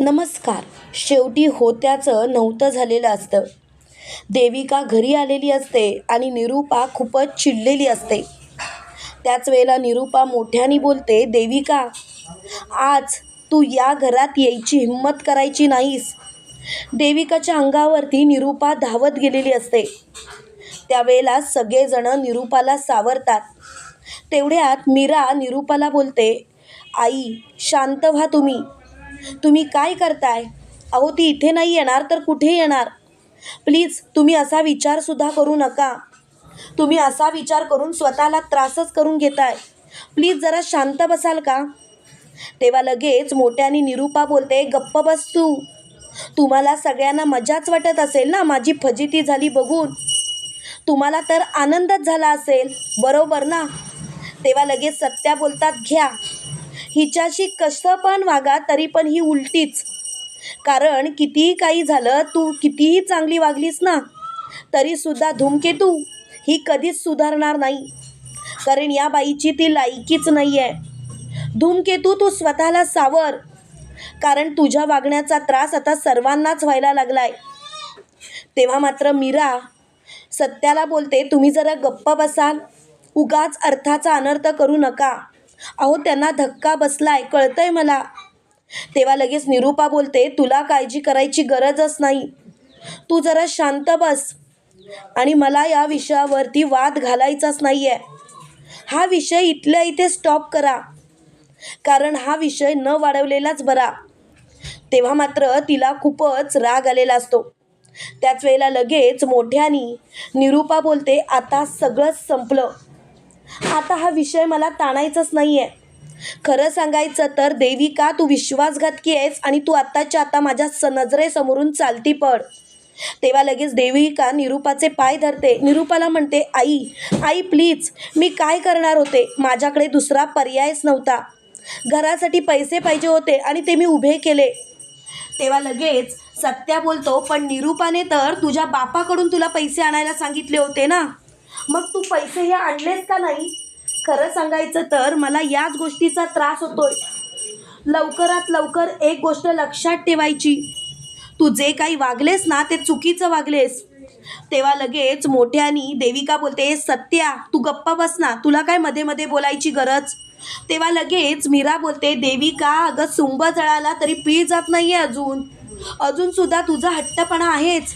नमस्कार. शेवटी होत्याचं नव्हतं झालेलं असतं. देविका घरी आलेली असते आणि निरूपा खूपच चिडलेली असते. त्याच वेळेला निरूपा मोठ्याने बोलते देविका आज तू या घरात यायची हिंमत करायची नाहीस. देविकाच्या अंगावरती निरूपा धावत गेलेली असते. त्यावेळेला सगळेजणं निरूपाला सावरतात. तेवढ्यात मीरा निरूपाला बोलते आई शांत व्हा तुम्ही. तुम्ही काय करताय? अहो ती इथे नाही येणार तर कुठे येणार? प्लीज तुम्ही असा विचारसुद्धा करू नका. तुम्ही असा विचार करून स्वतःला त्रासच करून घेताय. प्लीज जरा शांत बसाल का? तेव्हा लगेच मोठ्याने निरूपा बोलते गप्प बस तू. तुम्हाला सगळ्यांना मजाच वाटत असेल ना? माझी फजिती झाली बघून. तुम्हाला तर आनंदच झाला असेल. बरोबर ना? तेव्हा लगेच सत्या बोलतात घ्या. हिच्याशी कसं पण वागा तरी पण ही उलटीच. कारण कितीही काही झालं तू कितीही चांगली वागलीस ना तरीसुद्धा धूमकेतू ही कधीच सुधारणार नाही. कारण या बाईची ती लायकीच नाही आहे धूमकेतू तू स्वतःला सावर. कारण तुझ्या वागण्याचा त्रास आता सर्वांनाच व्हायला लागलाय. तेव्हा मात्र मीरा सत्याला बोलते तुम्ही जरा गप्प बसाल. उगाच अर्थाचा अनर्थ करू नका. अहो त्यांना धक्का बसलाय कळतंय मला. तेव्हा लगेच निरूपा बोलते तुला काळजी करायची गरजच नाही. तू जरा शांत बस. आणि मला या विषयावरती वाद घालायचाच नाही आहे हा विषय इथल्या इथे स्टॉप करा. कारण हा विषय न वाढवलेलाच बरा. तेव्हा मात्र तिला खूपच राग आलेला असतो. त्याच वेळेला लगेच मोठ्यानी निरूपा बोलते आता सगळंच संपलं. आता हा विषय मला ताणायचाच नाही आहे खरं सांगायचं तर देविका तू विश्वासघातकी आहेस आणि तू आत्ताच्या आता माझ्या स नजरेसमोरून चालती पड. तेव्हा लगेच देविका निरूपाचे पाय धरते. निरूपाला म्हणते आई आई प्लीज मी काय करणार होते? माझ्याकडे दुसरा पर्यायच नव्हता. घरासाठी पैसे पाहिजे होते आणि ते मी उभे केले. तेव्हा लगेच सत्या बोलतो पण निरूपाने तर तुझ्या बापाकडून तुला पैसे आणायला सांगितले होते ना? मग तू पैसे हे आणलेस का नाही? खरं सांगायचं तर मला याच गोष्टीचा त्रास होतोय. लवकरात लवकर एक गोष्ट लक्षात ठेवायची. तू जे काही वागलेस ना ते चुकीचं वागलेस. तेव्हा लगेच मोठ्यानी देविका बोलते सत्या तू गप्पा बस ना तुला काय मध्ये मध्ये बोलायची गरज? तेव्हा लगेच मीरा बोलते देविका अगं सुंब जळाला तरी पीळ जात नाही आहे अजून. अजून सुद्धा तुझा हट्टपणा आहेच.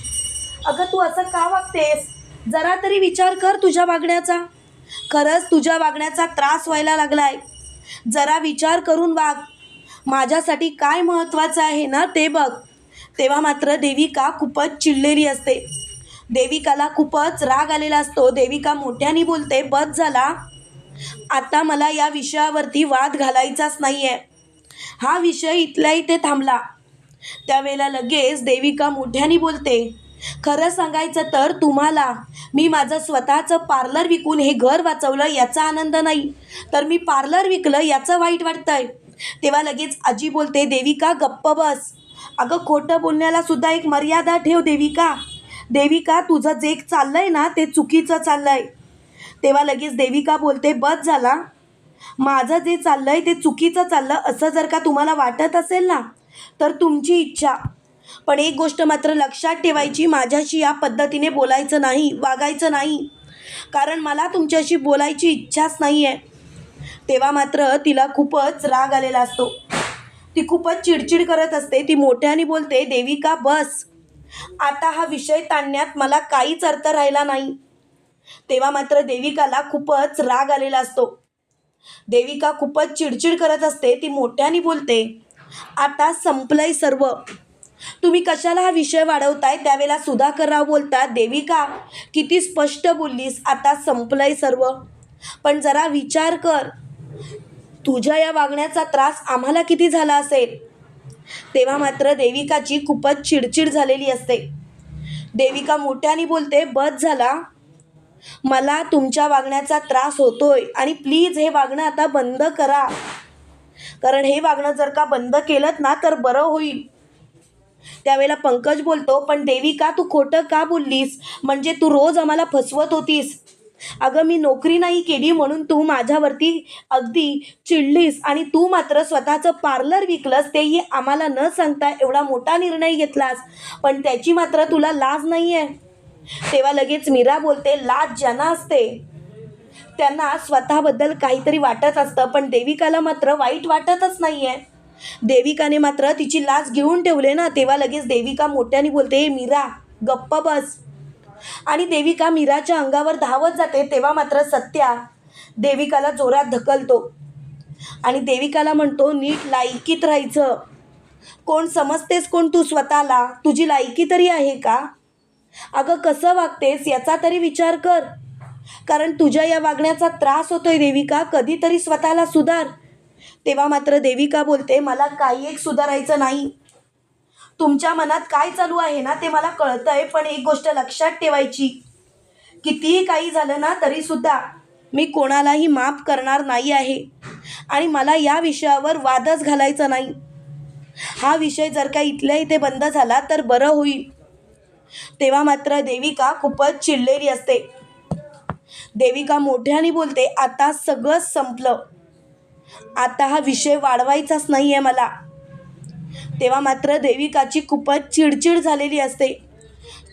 अगं तू असं का वागतेस? जरा तरी विचार कर तुझ्या वागण्याचा. खरंच तुझ्या वागण्याचा त्रास व्हायला लागलाय. जरा विचार करून वाग. माझ्यासाठी काय महत्त्वाचं आहे ना ते बघ. तेव्हा मात्र देविका खूपच चिडलेली असते. देविकाला खूपच राग आलेला असतो. देविका मोठ्याने बोलते बस झाला. आता मला या विषयावरती वाद घालायचाच नाही आहे हा विषय इथल्या इथे थांबला. त्यावेळेला लगेच देविका मोठ्याने बोलते खरं सांगायचं तर तुम्हाला मी माझं स्वतःचं पार्लर विकून हे घर वाचवलं याचा आनंद नाही. तर मी पार्लर विकलं याचं वाईट वाटतंय. तेव्हा लगेच आजी बोलते देविका गप्प बस. अगं खोटं बोलण्याला सुद्धा एक मर्यादा ठेव देविका. देविका तुझं जे चाललंय ना ते चुकीचं चाललंय. तेव्हा लगेच देविका बोलते बस झाला. माझं जे चाललंय ते चुकीचं चाललं. असं जर का तुम्हाला वाटत असेल ना तर तुमची इच्छा पण एक गोष्ट मात्र लक्षात ठेवायची माझ्याशी या पद्धतीने बोलायचं नाही वागायचं नाही. कारण मला तुमच्याशी बोलायची इच्छाच नाही आहे तेव्हा मात्र तिला खूपच राग आलेला असतो. ती खूपच चिडचिड करत असते. ती मोठ्याने बोलते देविका बस. आता हा विषय ताणण्यात मला काहीच अर्थ राहिला नाही. तेव्हा मात्र देविकाला खूपच राग आलेला असतो. देविका खूपच चिडचिड करत असते. ती मोठ्याने बोलते आता संपलंय सर्व. तुम्ही कशाला हा विषय वाढवताय? त्यावेळेला सुधाकरराव बोलतात देविका किती स्पष्ट बोललीस आता संपलंय सर्व. पण जरा विचार कर. तुझ्या या वागण्याचा त्रास आम्हाला किती झाला असेल? तेव्हा मात्र देविकाची खूपच चिडचिड झालेली असते. देविका मोठ्याने बोलते बस झाला. मला तुमच्या वागण्याचा त्रास होतोय आणि प्लीज हे वागणं आता बंद करा. कारण हे वागणं जर का बंद केलं ना तर बरं होईल. त्यावेळेला पंकज बोलतो पण देविका तू खोटं का बोललीस? म्हणजे तू रोज आम्हाला फसवत होतीस. अगं मी नोकरी नाही केली म्हणून तू माझ्यावरती अगदी चिडलीस आणि तू मात्र स्वतःचं पार्लर विकलंस तेही आम्हाला न सांगता एवढा मोठा निर्णय घेतलास. पण त्याची मात्र तुला लाज नाही आहे तेव्हा लगेच मीरा बोलते लाज ज्यांना असते त्यांना स्वतःबद्दल काहीतरी वाटत असतं पण देविकाला मात्र वाईट वाटतच नाही आहे देविकाने मात्र तिची लाज घेऊन ठेवले ना तेव्हा लगेच देविका मोठ्याने बोलते मीरा गप्प बस. आणि देविका मीराच्या अंगावर धावत जाते तेव्हा मात्र सत्या देविकाला जोरात ढकलतो. आणि देविकाला म्हणतो नीट लायकीत राहायचं. कोण समजतेस कोण तू स्वतःला? तुझी लायकी तरी आहे का? अगं कसं वागतेस याचा तरी विचार कर. कारण तुझ्या या वागण्याचा त्रास होतोय देविका कधीतरी स्वतःला सुधार. तेव्हा मात्र देविका बोलते मला काही एक सुधारायचं नाही. तुमच्या मनात काय चालू आहे ना ते मला कळतंय पण एक गोष्ट लक्षात ठेवायची. कितीही काही झालं ना तरी सुद्धा मी कोणालाही माफ करणार नाही आहे. आणि मला या विषयावर वादच घालायचा नाही. हा विषय जर का इथल्या इथे बंद झाला तर बरं होईल. तेव्हा मात्र देविका खूपच चिडलेली असते. देविका मोठ्याने बोलते आता सगळंच संपलं. आता हा विषय वाढवायचाच नाही आहे मला. तेव्हा मात्र देविकाची खूपच चिडचिड झालेली असते.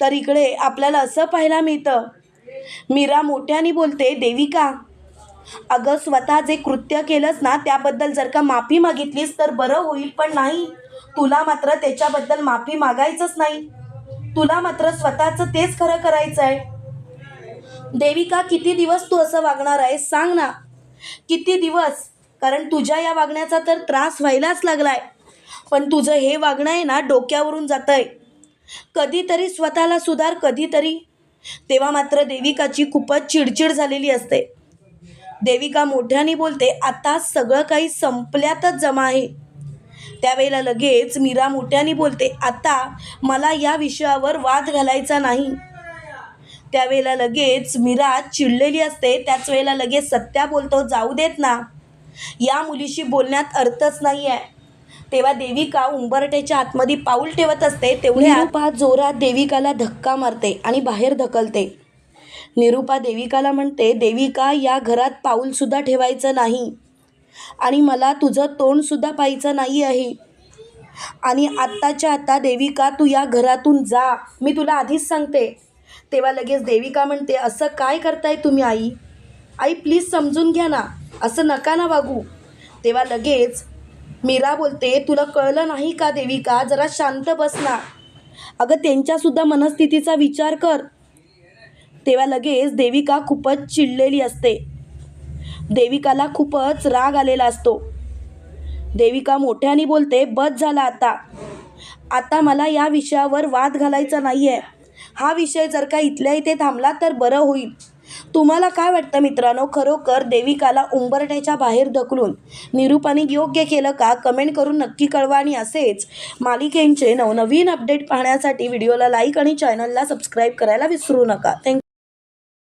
तर इकडे आपल्याला असं पाहायला मिळतं. मीरा मोठ्याने बोलते देविका अगं स्वतः जे कृत्य केलंस ना त्याबद्दल जर का माफी मागितलीस तर बरं होईल पण नाही. तुला मात्र त्याच्याबद्दल माफी मागायचंच नाही. तुला मात्र स्वतःचं तेच खरं करायचं आहे देविका किती दिवस तू असं वागणार आहे सांग ना. किती दिवस? कारण तुझ्या या वागण्याचा तर त्रास व्हायलाच लागलाय. पण तुझं हे वागणं आहे ना डोक्यावरून जात आहे कधीतरी स्वतःला सुधार कधीतरी. तेव्हा मात्र देविकाची खूपच चिडचिड झालेली असते. देविका मोठ्याने बोलते आता सगळं काही संपल्यातच जमा आहे. त्यावेळेला लगेच मीरा मोठ्याने बोलते आता मला या विषयावर वाद घालायचा नाही. त्यावेळेला लगेच मीरा चिडलेली असते त्याच वेळेला लगेच सत्या बोलतो जाऊ देत ना. या मुलीशी बोलण्यात अर्थच नाही आहे तेव्हा देविका उंबरट्याच्या आतमध्ये पाऊल ठेवत असते तेवढे निरुपा जोरात देविकाला धक्का मारते आणि बाहेर ढकलते. निरुपा देविकाला म्हणते देविका या घरात पाऊलसुद्धा ठेवायचं नाही आणि मला तुझं तोंडसुद्धा पाहायचं नाही आहे. आणि आत्ताच्या आत्ता देविका तू या घरातून जा. मी तुला आधीच सांगते. तेव्हा लगेच देविका म्हणते असं काय करताय तुम्ही आई? आई प्लीज समजून घ्या ना. असं नका ना वागू. तेव्हा लगेच मीरा बोलते तुला कळलं नाही का देविका? जरा शांत बस ना. अगं त्यांच्यासुद्धा मनस्थितीचा विचार कर. तेव्हा लगेच देविका खूपच चिडलेली असते. देविकाला खूपच राग आलेला असतो. देविका मोठ्याने बोलते बस झाला आता. आता मला या विषयावर वाद घालायचा नाही आहे हा विषय जर का इथल्या इथे थांबला तर बरं होईल. तुम्हाला काय वाटतं मित्रांनो? खरोखर देविकाला उंबरठ्याच्या बाहेर ढकलून निरूपाने योग्य केलं का? कमेंट करून नक्की कळवा आणि असेच मालिकेंचे नवनवीन अपडेट पाहण्यासाठी व्हिडिओला लाईक आणि चॅनलला सबस्क्राईब करायला विसरू नका. थँक्यू